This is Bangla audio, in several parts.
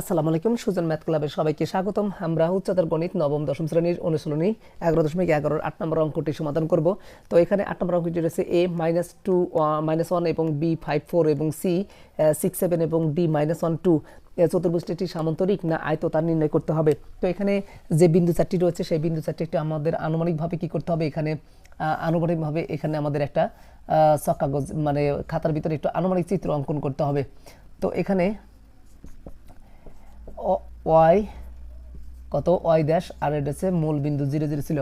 আসসালামু আলাইকুম, সুজন ম্যাথ ক্লাবের সবাইকে স্বাগতম। আমরা উচ্চতর গণিত নবম, দশম শ্রেণির অনুশীলনী এগারো দশমিক এগারোর আট নম্বর অঙ্কটি সমাধান করব। তো এখানে আট নম্বর অঙ্কটি রয়েছে A minus two minus one এবং বি ফাইভ ফোর এবং সি সিক্স সেভেন এবং ডি মাইনাস ওয়ান টু চতুর্ভুজটি সামান্তরিক না আয়ত তার নির্ণয় করতে হবে। তো এখানে যে বিন্দু চারটি রয়েছে, সেই বিন্দু চারটি একটু আমাদের আনুমানিকভাবে কি করতে হবে? এখানে আনুমানিকভাবে এখানে আমাদের একটা সক কাগজ মানে খাতার ভিতরে একটু আনুমানিক চিত্র অঙ্কন করতে হবে। তো এখানে ওয়াই, কত? ওয়াই ড্যাশ আর এটা হচ্ছে মূল বিন্দু জিরো জিরো ছিল।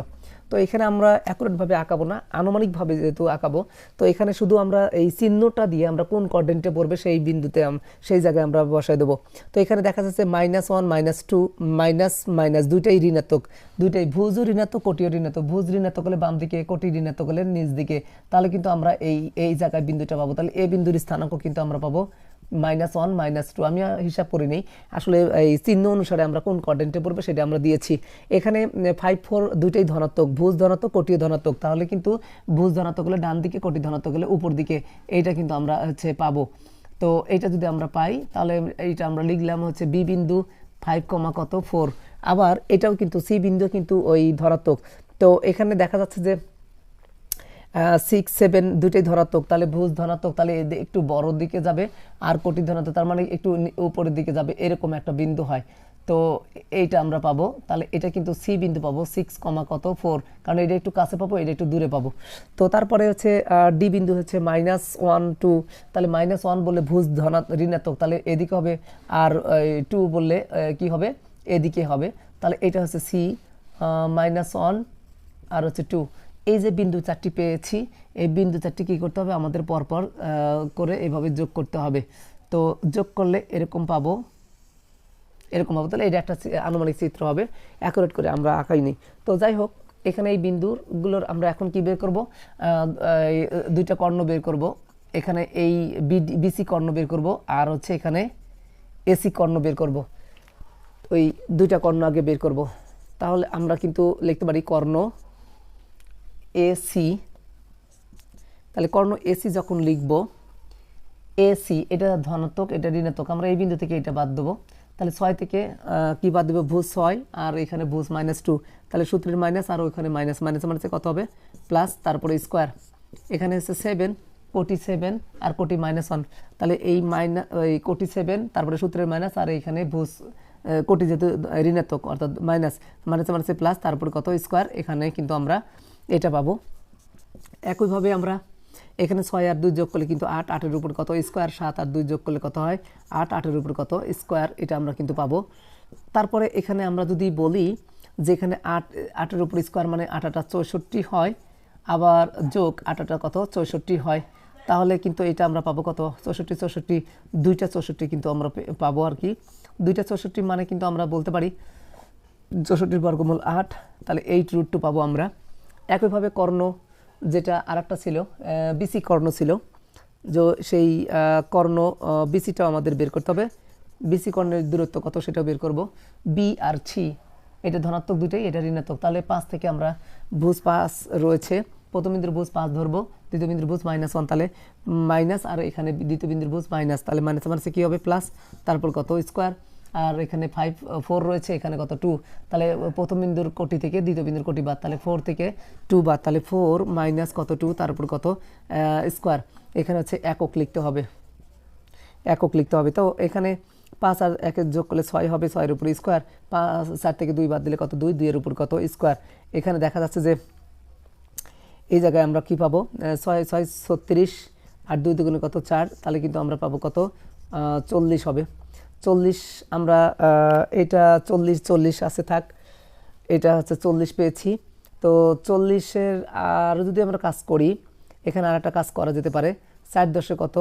তো এখানে আমরা অ্যাকুরেটভাবে আঁকাবো না, আনুমানিকভাবে যেহেতু আঁকাবো, তো এখানে শুধু আমরা এই চিহ্নটা দিয়ে আমরা কোন কোঅর্ডিনেটে পড়বে সেই বিন্দুতে সেই জায়গায় আমরা বসায় দেবো। তো এখানে দেখা যাচ্ছে minus one minus two minus minus দুইটাই ঋণাত্মক। দুইটাই ভুজও ঋণাত্মক, কোটিও ঋণাত্মক। ভুজ ঋণাত্মক হলে বাম দিকে, কোটি ঋণাত্মক হলে নিচ দিকে। তাহলে কিন্তু আমরা এই এই জায়গায় বিন্দুটা পাবো। তাহলে এই বিন্দুর স্থানাঙ্ক কিন্তু আমরা পাবো মাইনাস ওয়ান মাইনাস টু আমি হিসাব করি নেই। আসলে, এই চিহ্ন অনুসারে আমরা কোন কোঅর্ডিনেটে পড়বে সেটা আমরা দিয়েছি। এখানে ফাইভ ফোর দুইটাই ধনাত্মক, ভুজ ধনাত্মক কোটিও ধনাত্মক। তাহলে কিন্তু ভুজ ধনাত্মক হলে ডান দিকে কোটি ধনাত্মক হলে উপর দিকে, এইটা কিন্তু আমরা হচ্ছে পাবো। তো এইটা যদি আমরা পাই, তাহলে এইটা আমরা লিখলাম হচ্ছে বি বিন্দু ফাইভ কমা কত ফোর আবার এটাও কিন্তু সি বিন্দু কিন্তু ওই ধনাত্মক। তো এখানে দেখা যাচ্ছে যে সিক্স সেভেন দুটোই ধনাত্মক, তাহলে ভুজ ধনাত্মক, তাহলে একটু বড় দিকে যাবে, আর কোটি ধনাত্মক, তার মানে একটু উপরের দিকে যাবে, এরকম একটা বিন্দু হয়। তো এইটা আমরা পাবো, তাহলে এটা কিন্তু সি বিন্দু পাবো সিক্স কমা কত ফোর কারণ এটা একটু কাছে পাবো, এটা একটু দূরে পাবো। তো তারপরে হচ্ছে ডি বিন্দু হচ্ছে মাইনাস ওয়ান টু তাহলে মাইনাস ওয়ান বললে ভুজ ধনা ঋণাত্মক, তাহলে এদিকে হবে, আর টু বললে কি হবে, এদিকে হবে, তাহলে এটা হচ্ছে সি মাইনাস ওয়ান আর হচ্ছে টু এই যে বিন্দু চারটি পেয়েছি, এই বিন্দু চারটি কী করতে হবে? আমাদের পরপর করে এভাবে যোগ করতে হবে। তো যোগ করলে এরকম পাবো এরকম পাবো। তাহলে এটা একটা আনুমানিক চিত্র হবে। অ্যাকুরেট করে আমরা আঁকাই নিই। তো যাই হোক, এখানে এই বিন্দুগুলোর আমরা এখন কি বের করব? দুইটা কর্ণ বের করব। এখানে এই বিসি কর্ণ বের করব। আর হচ্ছে এখানে এসি কর্ণ বের করব। ওই দুইটা কর্ণ আগে বের করব। তাহলে আমরা কিন্তু লিখতে পারি কর্ণ এসি তাহলে কর্ণ এসি যখন লিখব এসি এটা ধনাত্মক, এটা ঋণাত্মক, আমরা এই বিন্দু থেকে এটা বাদ দেবো। তাহলে ছয় থেকে কি বাদ দেবো? ভুজ ছয়, আর এখানে ভুজ মাইনাস টু তাহলে সূত্রের মাইনাস আর ওইখানে মাইনাস মাইনাস মাইনাসে কত হবে? প্লাস তারপরে স্কোয়ার এখানে হচ্ছে সেভেন কোটি সেভেন আর কোটি মাইনাস ওয়ান তাহলে এই মাইনা ওই কোটি সেভেন তারপরে সূত্রের মাইনাস আর এখানে ভুজ কোটি যেহেতু ঋণাত্মক, অর্থাৎ মাইনাস মাইনাসে মাইনাসে প্লাস তারপরে কত? স্কোয়ার এখানে কিন্তু আমরা এটা পাবো। একইভাবে আমরা এখানে ছয় আর দুই যোগ করলে কিন্তু আট, আটের উপর কত? স্কোয়ার সাত আর দুই যোগ করলে কত হয়? আট, আটের উপর কত? স্কোয়ার, এটা আমরা কিন্তু পাবো। তারপরে এখানে আমরা যদি বলি যে এখানে আট, আটের উপর স্কোয়ার মানে আটাটা চৌষট্টি হয়, আবার যোগ আটাটা কত? চৌষট্টি হয়। তাহলে কিন্তু এটা আমরা পাবো কত? চৌষট্টি চৌষট্টি, দুইটা চৌষট্টি কিন্তু আমরা পাবো আর কি। দুইটা চৌষট্টি মানে কিন্তু আমরা বলতে পারি, চৌষট্টির বর্গমূল আট, তাহলে এইট রুট টু পাবো আমরা। একইভাবে কর্ণ যেটা আরেকটা ছিল বিসি কর্ণ ছিল, যে সেই কর্ণ বিসিটাও আমাদের বের করতে হবে। বিসি কর্ণের দূরত্ব কত সেটাও বের করব। বি আর ছি এটা ধনাত্মক দুটোই এটা ঋণাত্মক। তাহলে পাঁচ থেকে আমরা ভুজ পাঁচ রয়েছে। প্রথম বিন্দুর ভুজ পাঁচ ধরবো, দ্বিতীয় বিন্দুর ভুজ মাইনাস ওয়ান তাহলে মাইনাস আর এখানে দ্বিতীয় বিন্দুর ভুজ মাইনাস তাহলে মাইনাস মাইনাসে কী হবে? প্লাস তারপর কত? স্কোয়ার আর এখানে ফাইভ ফোর রয়েছে, এখানে কত টু তাহলে প্রথম বিন্দুর কোটি থেকে দ্বিতীয় বিন্দুর কোটি বাদ, তাহলে ফোর থেকে টু বাদ, তাহলে ফোর মাইনাস কত টু তারপর কত স্কোয়ার এখানে হচ্ছে একক লিখতে হবে। একক লিখতে হবে। তো এখানে পাঁচ আর একের যোগ করলে ছয় হবে, ছয়ের উপর স্কোয়ার পাঁচ, চার থেকে দুই বাদ দিলে কত দুই? দুইয়ের উপর কত স্কোয়ার এখানে দেখা যাচ্ছে যে এই জায়গায় আমরা কি পাবো? ছয় ছয় ছত্রিশ আর দুই দুগুণে কত চার? তাহলে কিন্তু আমরা পাবো কত চল্লিশ হবে। চল্লিশ আমরা এটা চল্লিশ চল্লিশ আছে থাক, এটা হচ্ছে চল্লিশ পেয়েছি। তো চল্লিশের আর যদি আমরা কাজ করি, এখানে আর একটা কাজ করা যেতে পারে চার দশে কত?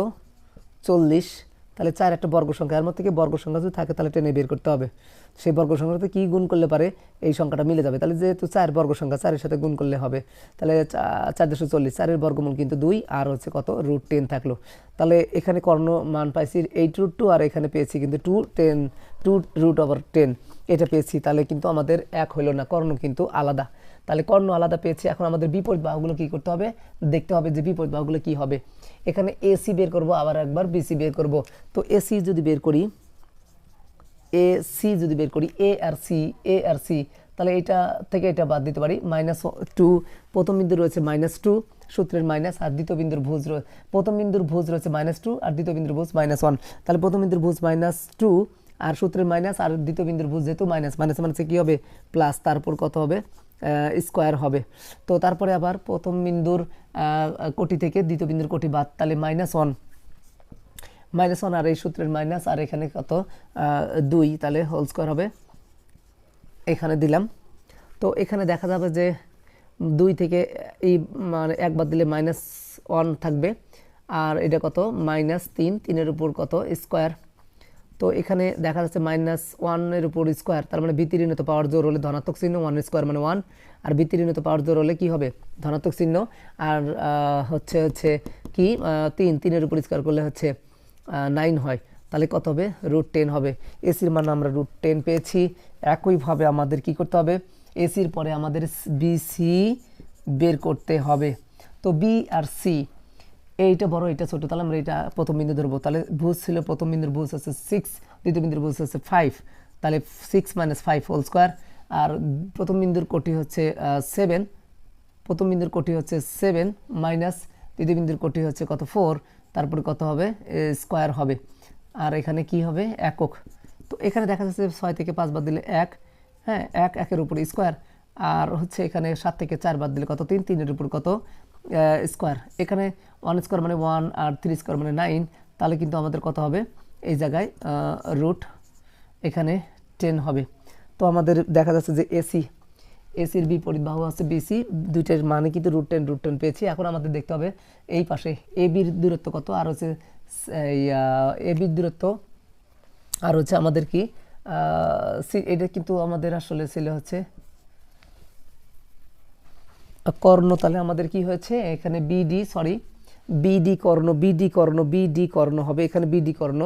চল্লিশ। তাহলে চার একটা বর্গ সংখ্যা। এর মধ্যে থেকে বর্গ সংখ্যা যদি থাকে, তাহলে টেনে বের করতে হবে। সেই বর্গ সংখ্যাতে কী গুণ করলে পারে? এই সংখ্যাটা মিলে যাবে। তাহলে যেহেতু চার বর্গ সংখ্যা, চারের সাথে গুণ করলে হবে। তাহলে চার দুশো চল্লিশ, চারের বর্গমূল কিন্তু দুই, আর হচ্ছে কত? রুট টেন থাকল। তাহলে এখানে কর্ণ মান পাইছি এইট রুট টু আর এখানে পেয়েছি কিন্তু two ten two root over ten এটা পেয়েছি, তাহলে কিন্তু আমাদের এক হইল না। কর্ণ কিন্তু আলাদা। তাহলে কর্ণ আলাদা পেয়েছি, এখন আমাদের বিপরীত বাহুগুলো কি করতে হবে? দেখতে হবে যে বিপরীত বাহুগুলো কি হবে। এখানে এসি বের করব, আবার একবার বিসি বের করব। তো এসি যদি বের করি এ সি যদি বের করি এ আর সি এ আর সি তাহলে এটা থেকে এটা বাদ দিতে পারি মাইনাস টু প্রথম বিন্দু রয়েছে মাইনাস টু সূত্রের মাইনাস আর দ্বিতীয় বিন্দুর ভুজ রয়েছে প্রথম বিন্দুর ভুজ রয়েছে মাইনাস টু আর দ্বিতীয় বিন্দুর ভুজ মাইনাস ওয়ান তাহলে প্রথম বিন্দুর ভুজ মাইনাস টু আর সূত্রের মাইনাস আর দ্বিতীয় বিন্দুর ভুজ যেহেতু মাইনাস মাইনাস মাইনাসে কী হবে? প্লাস তারপর কত হবে? স্কোয়ার হবে। তো তারপরে আবার প্রথম বিন্দুর কোটি থেকে দ্বিতীয় বিন্দুর কোটি বাদ, তাহলে মাইনাস ওয়ান মাইনাস ওয়ান আর এই সূত্রের মাইনাস আর এখানে কত? দুই, তাহলে হোল স্কোয়ার হবে। এখানে দিলাম। তো এখানে দেখা যাবে যে দুই থেকে এই মানে একবার দিলে মাইনাস ওয়ান থাকবে। আর এটা কত? মাইনাস তিন, তিনের উপর কত? স্কোয়ার তো এখানে দেখা যাচ্ছে মাইনাস ওয়ানের উপর স্কোয়ার তার মানে বিতিরিণত পাওয়ার জোর হলে ধনাত্মক চিহ্ন ওয়ান স্কোয়ার মানে ওয়ান আর বিতিরিণত পাওয়ার জোর হলে কী হবে? ধনাত্মক চিহ্ন, আর হচ্ছে হচ্ছে কি? তিন, তিনের উপর স্কোয়ার করলে হচ্ছে নাইন হয়। তাহলে কত হবে? রুট টেন হবে। এসির মান আমরা রুট টেন পেয়েছি। একইভাবে আমাদের কি করতে হবে? এসির পরে আমাদের বিসি বের করতে হবে। তো বি আর সি এইটা বড় এটা ছোট, তাহলে আমরা এটা প্রথম বিন্দু ধরবো। তাহলে ভুজ ছিল, প্রথম বিন্দুর ভুজ হচ্ছে সিক্স দ্বিতীয় বিন্দুর ভুজ হচ্ছে ফাইভ তাহলে six minus five whole square আর প্রথম বিন্দুর কোটি হচ্ছে সেভেন প্রথম বিন্দুর কোটি হচ্ছে সেভেন মাইনাস দ্বিতীয় বিন্দুর কোটি হচ্ছে কত? ফোর তারপরে কত হবে? স্কোয়ার হবে। আর এখানে কি হবে? একক। তো এখানে দেখা যাচ্ছে ছয় থেকে পাঁচ বাদ দিলে এক হ্যাঁ এক, একের উপর স্কোয়ার আর হচ্ছে এখানে সাত থেকে চার বাদ দিলে কত? তিন, তিনের উপর কত? স্কোয়ার এখানে ওয়ান স্কোয়ার মানে ওয়ান আর থ্রি স্কোয়ার মানে নাইন তাহলে কিন্তু আমাদের কত হবে? এই জায়গায় রুট এখানে টেন হবে। তো আমাদের দেখা যাচ্ছে যে এসি এসির বিপরীত বাহু আছে বিসি দুইটার মানে কিন্তু রুট টেন রুট টেন পেয়েছি। এখন আমাদের দেখতে হবে এই পাশে এ বির দূরত্ব কত? আর হচ্ছে এ বির দূরত্ব। আর হচ্ছে আমাদের কি? এটা কিন্তু আমাদের আসলে ছিল হচ্ছে কর্ণ, তাহলে আমাদের কি হয়েছে? এখানে B D sorry B D কর্ণ বিডি কর্ণ বিডি কর্ণ হবে। এখানে বিডি কর্ণ,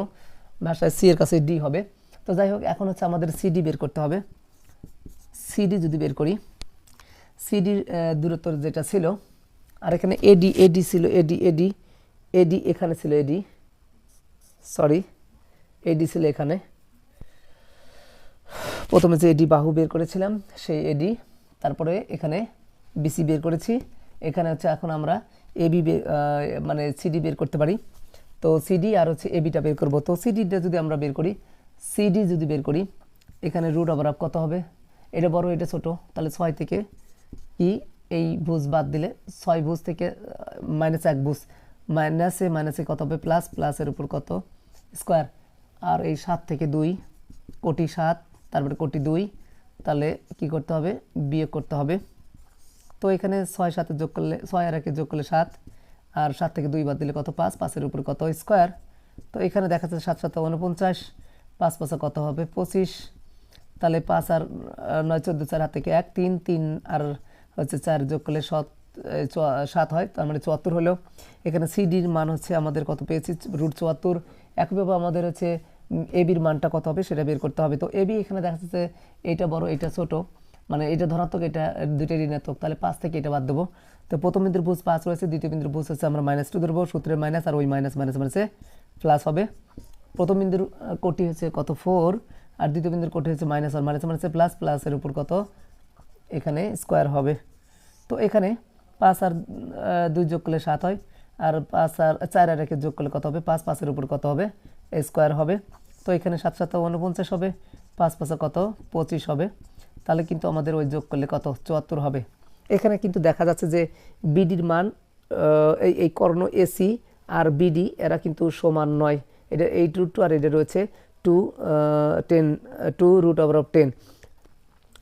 ভাষায় সি এর কাছে ডি হবে। তো যাই হোক, এখন হচ্ছে আমাদের সিডি বের করতে হবে। সিডি যদি বের করি সিডির দূরত্ব যেটা ছিল, আর এখানে এডি এডি ছিল এডি এডি এডি এখানে ছিল এডি সরি এডি ছিল এখানে। প্রথমে যে এডি বাহু বের করেছিলাম, সেই এডি তারপরে এখানে বিসি বের করেছি। এখানে হচ্ছে এখন আমরা এবি মানে সিডি বের করতে পারি। তো সিডি আর হচ্ছে এবিটা বের করব। তো সিডিটা যদি আমরা বের করি সিডি যদি বের করি, এখানে রুট ওভার কত হবে? এটা বড়, এটা ছোট। তাহলে ছয় থেকে কি এই ভুজ বাদ দিলে ছয় ভুজ থেকে মাইনাস এক ভুজ। মাইনাসে মাইনাসে কত হবে? প্লাস প্লাসের উপর কত? স্কোয়ার আর এই সাত থেকে দুই, কোটি সাত, তারপরে কোটি দুই। তাহলে কি করতে হবে? বিয়োগ করতে হবে। তো এখানে ছয় সাথে যোগ করলে, ছয় আর একে যোগ করলে সাত, আর সাত থেকে দুই বাদ দিলে কত পাঁচ, পাঁচের উপর কত স্কোয়ার? তো এখানে দেখা যাচ্ছে সাত সাত উনপঞ্চাশ পাঁচ পাঁচে কত হবে পঁচিশ, তাহলে পাঁচ আর নয় চোদ্দ চার হাত থেকে এক, তিন তিন আর হচ্ছে চার যোগ করলে সত সাত হয়, তার মানে চুয়াত্তর হলো। এখানে সিডির মান হচ্ছে আমাদের কত পেয়েছি? রুট চুয়াত্তর। একইভাবে আমাদের হচ্ছে এবির মানটা কত হবে সেটা বের করতে হবে। তো এবি এখানে দেখা যাচ্ছে এইটা বড়, এটা ছোট। মানে এটা ধনাত্মক এটা দুইটা ঋণাত্মক। তাহলে পাঁচ থেকে এটা বাদ দেবো। তো প্রথম বিন্দুর বুঝ পাঁচ রয়েছে, দ্বিতীয় বিন্দুর বুঝ হচ্ছে আমরা মাইনাস টু ধরবো, সূত্রের মাইনাস আর ওই মাইনাস মাইনাস মাইনাসে প্লাস হবে। প্রথম বিন্দুর কোটি হচ্ছে কত? ফোর আর দ্বিতীয় বিন্দুর কোটি হচ্ছে মাইনাস আর মাইনাস মাইনাসে প্লাস প্লাসের উপর কত? এখানে স্কোয়ার হবে। তো এখানে পাঁচ আর দুই যোগ করলে সাত হয়। আর পাঁচ আর, চার আর একে যোগ করলে কত হবে? পাঁচ পাঁচের উপর কত হবে? স্কোয়ার হবে। তো এখানে সাত সাত উনপঞ্চাশ হবে। পাঁচ, পাঁচে কত? পঁচিশ হবে। তাহলে কিন্তু আমাদের ওই যোগ করলে কত? চুয়াত্তর হবে। এখানে কিন্তু দেখা যাচ্ছে যে বিডির মান এই এই কর্ণ এসি আর বিডি এরা কিন্তু সমান নয়। এটা এইট রুট টু আর এটা রয়েছে two ten two root over of ten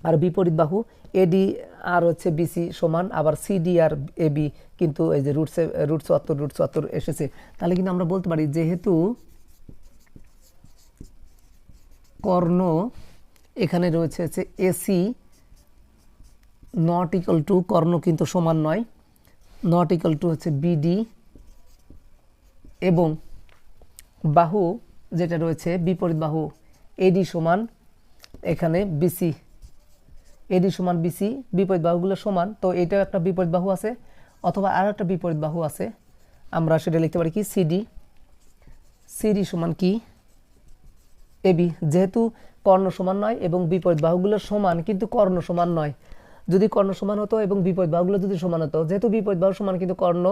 আর বিপরীত বাহু এডি আর হচ্ছে বিসি সমান, আবার সিডি আর এবি কিন্তু এই যে রুট রুট চুয়াত্তর রুট চুয়াত্তর এসেছে। তাহলে কিন্তু আমরা বলতে পারি যেহেতু কর্ণ এখানে রয়েছে হচ্ছে এসি নট ইকাল টু কর্ণ কিন্তু সমান নয়। নট ইকাল টু হচ্ছে বিডি এবং বাহু যেটা রয়েছে, বিপরীত বাহু এডি সমান এখানে বিসি এডি সমান বিসি বিপরীত বাহুগুলো সমান। তো এটাও একটা বিপরীত বাহু আছে, অথবা আর একটা বিপরীত বাহু আছে। আমরা সেটা লিখতে পারি কি? সিডি সিডি সমান কি? এবি যেহেতু কর্ণ সমান নয় এবং বিপরীত বাহুগুলো সমান, কিন্তু কর্ণ সমান নয়। যদি কর্ণ সমান হতো এবং বিপরীত বাহুগুলো যদি সমান হতো, যেহেতু বিপরীত বাহু সমান কিন্তু কর্ণ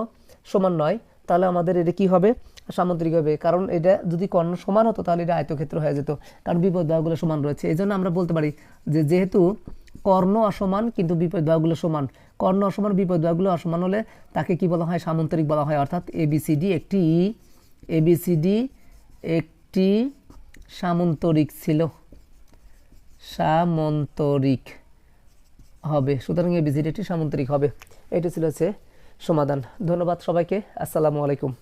সমান নয়, তাহলে আমাদের এটা কি হবে? সামুদ্রিক হবে। কারণ এটা যদি কর্ণ সমান হতো, তাহলে এটা আয়তক্ষেত্র হয়ে যেত। কারণ বিপরীত বাহুগুলো সমান রয়েছে। এই জন্য আমরা বলতে পারি যে যেহেতু কর্ণ অসমান, কিন্তু বিপদ বাহুগুলো সমান। কর্ণ অসমান বিপরীত বাহুগুলো অসমান হলে তাকে কি বলা হয়? সামান্তরিক বলা হয়। অর্থাৎ এবিসিডি একটি এবিসিডি একটি সামন্তরিক ছিল। সামন্তরিক হবে। সুতরাং এই একটি সামন্তরিক হবে। এটা ছিল হচ্ছে সমাধান। ধন্যবাদ সবাইকে। আসসালামু আলাইকুম।